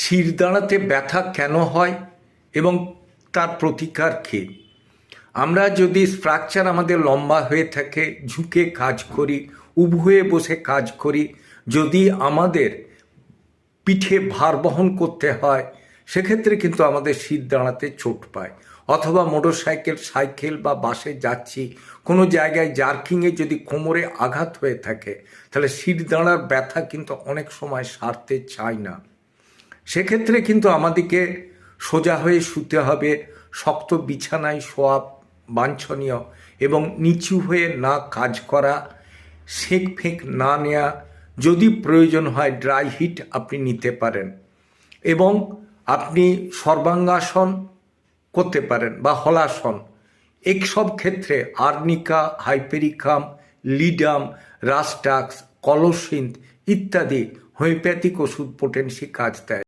শির দাঁড়াতে ব্যথা কেন হয় এবং তার প্রতিকার কী? আমরা যদি স্ট্রাকচার আমাদের লম্বা হয়ে থাকে, ঝুঁকে কাজ করি, উভয়ে বসে কাজ করি, যদি আমাদের পিঠে ভার বহন করতে হয়, সেক্ষেত্রে কিন্তু আমাদের শীত দাঁড়াতে চোট পায়। অথবা মোটর সাইকেল সাইকেল বা বাসে যাচ্ছি, কোনো জায়গায় জার্কিংয়ে যদি কোমরে আঘাত হয়ে থাকে, তাহলে শীত দাঁড়ার ব্যথা কিন্তু অনেক সময় সারতে চায় না। সেক্ষেত্রে কিন্তু আমাদেরকে সোজা হয়ে শুতে হবে, শক্ত বিছানায় শোয়া বাঞ্ছনীয় এবং নিচু হয়ে না কাজ করা, সেঁক ফেঁক না নেওয়া যদি প্রয়োজন হয় ড্রাই হিট আপনি নিতে পারেন এবং আপনি সর্বাঙ্গাসন করতে পারেন বা হলাসন। এইসব ক্ষেত্রে arnica, hypericum, ledum, rhus tox colocynth ইত্যাদি হোমিওপ্যাথিক ওষুধ পোটেন্সি কাজ দেয়।